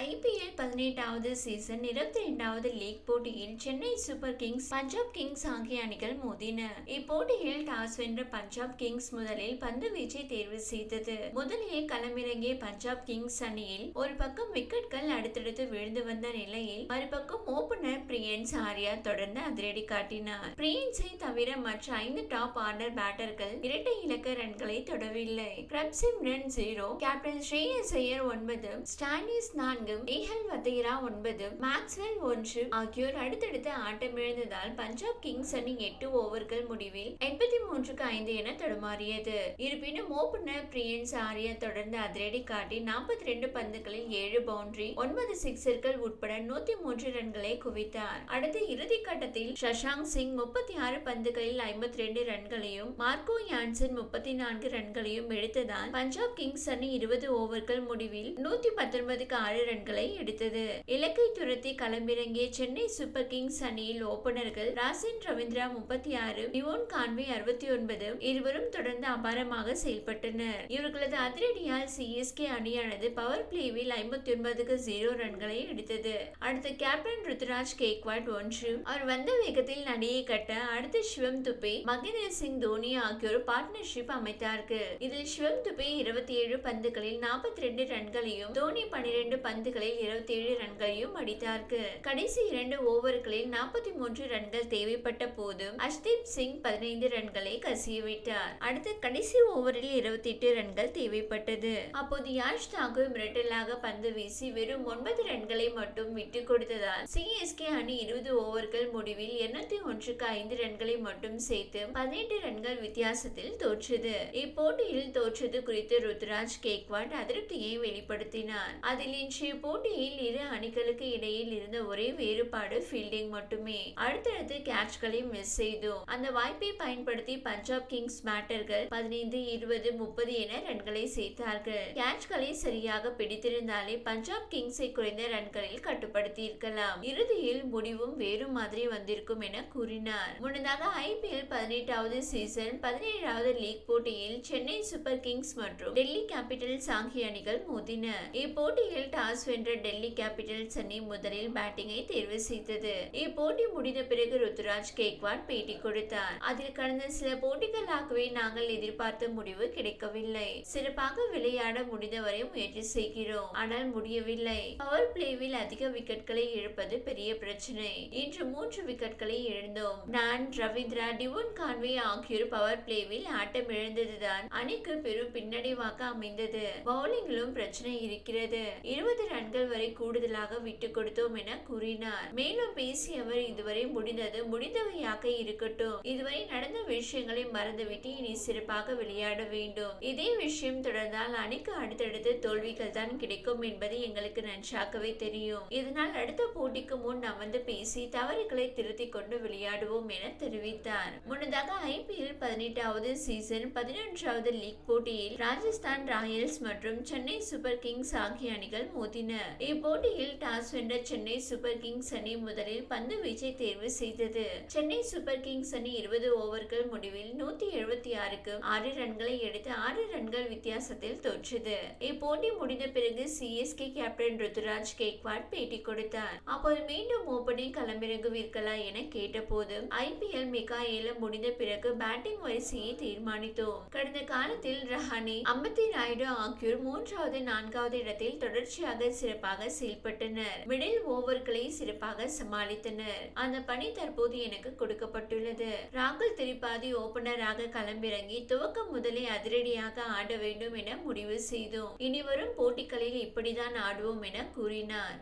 IPL பதினெட்டாவது season இருபத்தி ரெண்டாவது லீக் போட்டியில் Chennai super kings Punjab kings ஆகிய அணிகள் மோதின. இப்போட்டியில் டாஸ் வென்ற பஞ்சாப் கிங்ஸ் முதலில் பந்து வீச்சை தேர்வு செய்தது. முதலில் களமிறங்கிய பஞ்சாப் கிங்ஸ் அணியில் ஒரு பக்கம் விக்கெட்கள் அடுத்தடுத்து விழுந்து வந்த நிலையில் மறுபக்கம் ஓபனர் பிரியன்ஸ் ஆர்யா தொடர்ந்து அதிரடி காட்டினார். பிரியன்ஸை தவிர மற்ற ஐந்து டாப் ஆர்டர் பேட்டர்கள் இரட்டை இலக்க ரன்களை தொடவில்லை. Prabhsimran zero captain Shreyas Iyer ஒன்பது ஸ்டானிஸ் நான்கு ஏஹல் வதேரா ஒன்பது மேக்ஸ்வெல் ஒன்று ஆகியோர் அடுத்தடுத்து ஆட்டமிழந்ததால் பஞ்சாப் கிங்ஸ் அணி எட்டு ஓவர்கள் முடிவில் எண்பத்தி மூன்றுக்கு ஐந்து என தடுமாறியது. இருப்பினும் ஓபனர் பிரியன்ஸ் ஆரியா தொடர்ந்து அதிரடி காட்டி நாற்பத்தி ரெண்டு பந்துகளில் ஏழு பவுண்டரி ஒன்பது சிக்ஸர்கள் உட்பட நூத்தி மூன்று ரன்களை குவித்தார். அடுத்த இறுதி கட்டத்தில் ஷஷாங் சிங் முப்பத்தி ஆறு பந்துகளில் ஐம்பத்தி ரெண்டு ரன்களையும் மார்க்கோ யான்சன் முப்பத்தி நான்கு ரன்களையும் எடுத்ததால் பஞ்சாப் கிங்ஸ் அணி இருபது ஓவர்கள் முடிவில் நூத்தி பத்தொன்பதுக்கு ஆறு ரன் ரன்களை எடுத்தது. இலக்கை துரத்தி களமிறங்கிய சென்னை சூப்பர் கிங்ஸ் அணியில் ஓபனர்கள் ராசின் ரவீந்திரா முப்பத்தி ஆறு டிவோன் கான்வே அறுபத்தி ஒன்பது இருவரும் தொடர்ந்து அபாரமாக செயல்பட்டனர். இவர்களது அதிரடியால் சிஎஸ்கே அணியானது பவர் பிளேவில் ஐம்பத்தி ஒன்பதுக்கு ஜீரோ ரன்களை எடுத்தது. அடுத்து கேப்டன் ருத்ராஜ் கேக்வாட் ஒன்று. அவர் வந்த வேகத்தில் நடிகை கட்ட அடுத்து சிவம் துபே மகேந்திர சிங் தோனி ஆகியோர் பார்ட்னர்ஷிப் அமைத்தார்கள். இதில் சிவம் துபே இருபத்தி ஏழு பந்துகளில் நாற்பத்தி ரெண்டு ரன்களையும் தோனி பனிரெண்டு பந்து பந்துகளில் இருபத்தி ஏழு ரன்களையும் அடித்தார்கள். கடைசி இரண்டு ஓவர்களில் நாற்பத்தி மூன்று ரன்கள் தேவைப்பட்ட போதும் அஷ்தீப் சிங் பதினைந்து ரன்களை கசியவிட்டார் அடுத்து கடைசி ஓவரில் இருபத்தி எட்டு ரன்கள் தேவைப்பட்டது. அப்போது யாஷ் தாக்கூர் மிரட்டலாக பந்து வீசி வெறும் ஒன்பது ரன்களை மட்டும் விட்டு கொடுத்ததால் சிஎஸ்கே அணி இருபது ஓவர்கள் முடிவில் இருநூத்தி ஒன்றுக்கு ஐந்து ரன்களை மட்டும் சேர்த்து பதினெட்டு ரன்கள் வித்தியாசத்தில் தோற்றது. இப்போட்டியில் தோற்றது குறித்து ருத்ராஜ் கேக்வாட் அதிருப்தியை வெளிப்படுத்தினார். அதில் இன்றைய போட்டியில் இரு அணிகளுக்கு இடையில் இருந்த ஒரே வேறுபாடு ஃபீல்டிங் மட்டுமே. அடுத்தடுத்து கேட்ச்களை மிஸ் செய்தோம். அந்த வாய்ப்பை பயன்படுத்தி பஞ்சாப் கிங்ஸ் பேட்டர்கள் பதினைந்து இருபது முப்பது என ரன்களை சேர்த்தார்கள். கேட்ச்களை சரியாக பிடித்திருந்தாலே பஞ்சாப் கிங்ஸை குறைந்த ரன்களில் கட்டுப்படுத்தி இருக்கலாம் இறுதியில் முடிவும் வேறு மாதிரி வந்திருக்கும் என கூறினார். முன்னதாக ஐபிஎல் பதினெட்டாவது சீசன் பதினேழாவது லீக் போட்டியில் சென்னை சூப்பர் கிங்ஸ் மற்றும் டெல்லி கேபிட்டல்ஸ் ஆகிய அணிகள் மோதின இப்போட்டியில் டாஸ் வென்ற டெல்லி கேபிட்டல்ஸ் அணி முதலில் பேட்டிங்கை தேர்வு செய்தது. இப்போட்டி முடிந்த பிறகு ருத்துராஜ் கேக்வாட் பேட்டி கொடுத்தார். அதில் கடந்த சில போட்டிகளாகவே நாங்கள் எதிர்பார்த்த முடிவு கிடைக்கவில்லை. சிறப்பாக விளையாட முடிந்தவரை முயற்சி செய்கிறோம். ஆனால் முடியவில்லை. பவர் பிளேவில் அதிக விக்கெட்களை இழப்பது பெரிய பிரச்சனை. இன்று மூன்று விக்கெட்களை இழந்தோம். நான் ரவீந்திரா டிவோன் கான்வே ஆகியோர் பவர் பிளேவில் ஆட்டம் இழந்ததுதான் அணிக்கு பெரும் பின்னடைவாக அமைந்தது. பவுலிங்கிலும் பிரச்சனை இருக்கிறது. இருபது ரன்கள் வரை கூடுதலாக விட்டு கொடுத்தோம் என கூறினார். மேலும் பேசியவர் இதுவரை முடிந்தது முடிந்தவையாக இருக்கட்டும். இதுவரை நடந்த விஷயங்களை மறந்துவிட்டு இனி சிறப்பாக விளையாட வேண்டும். இதே விஷயம் தொடர்ந்தால் அணிக்கு அடுத்தடுத்து தோல்விகள் தான் கிடைக்கும் என்பது எங்களுக்கு நன்றாகவே தெரியும். இதனால் அடுத்த போட்டிக்கு முன் அமர்ந்து பேசி தவறுகளை திருத்திக் கொண்டு விளையாடுவோம் என தெரிவித்தார். முன்னதாக ஐபிஎல் பதினெட்டாவது சீசன் பதினொன்றாவது லீக் போட்டியில் ராஜஸ்தான் ராயல்ஸ் மற்றும் சென்னை சூப்பர் கிங்ஸ் ஆகிய அணிகள் நடத்தின இப்போட்டியில் டாஸ் வென்ற சென்னை சூப்பர் கிங்ஸ் அணி முதலில் பந்து வீச்சை தேர்வு செய்தது. சென்னை சூப்பர் கிங்ஸ் அணி இருபது ஓவர்கள் முடிவில் நூத்தி எழுபத்தி ஆறுக்கு ஆறு ரன்களை எடுத்து ஆறு ரன்கள் வித்தியாசத்தில் தோற்றது. இப்போட்டி முடிந்த பிறகு சிஎஸ்கே கேப்டன் ருத்துராஜ் கேக்வாட் பேட்டி கொடுத்தார். அப்போது மீண்டும் ஓபனிங் களமிறங்குவீர்களா என கேட்டபோது ஐபிஎல் மெகா ஏலம் முடிந்த பிறகு பேட்டிங் வரிசையை தீர்மானித்தோம். கடந்த காலத்தில் ரஹானே அம்பத்தி நாயுடு ஆகியோர் மூன்றாவது நான்காவது இடத்தில் தொடர்ச்சியாக சிறப்பாக செயல்பட்டனர். மிடில் ஓவர்களை சிறப்பாக சமாளித்தனர். அந்த பணி தற்போது எனக்கு கொடுக்கப்பட்டுள்ளது. ராகுல் திரிபாதி ஓபனராக களம்பிறங்கி துவக்கம் முதலே அதிரடியாக ஆட வேண்டும் என முடிவு செய்தோம். இனி வரும் போட்டிகளில் இப்படிதான் ஆடுவோம் என கூறினார்.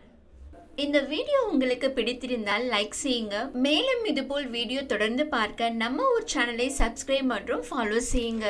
இந்த வீடியோ உங்களுக்கு பிடித்திருந்தால் லைக் செய்யுங்க. மேலும் இதுபோல் வீடியோ தொடர்ந்து பார்க்க நம்ம ஒரு சேனலை சப்ஸ்கிரைப் மற்றும் ஃபாலோ செய்யுங்க.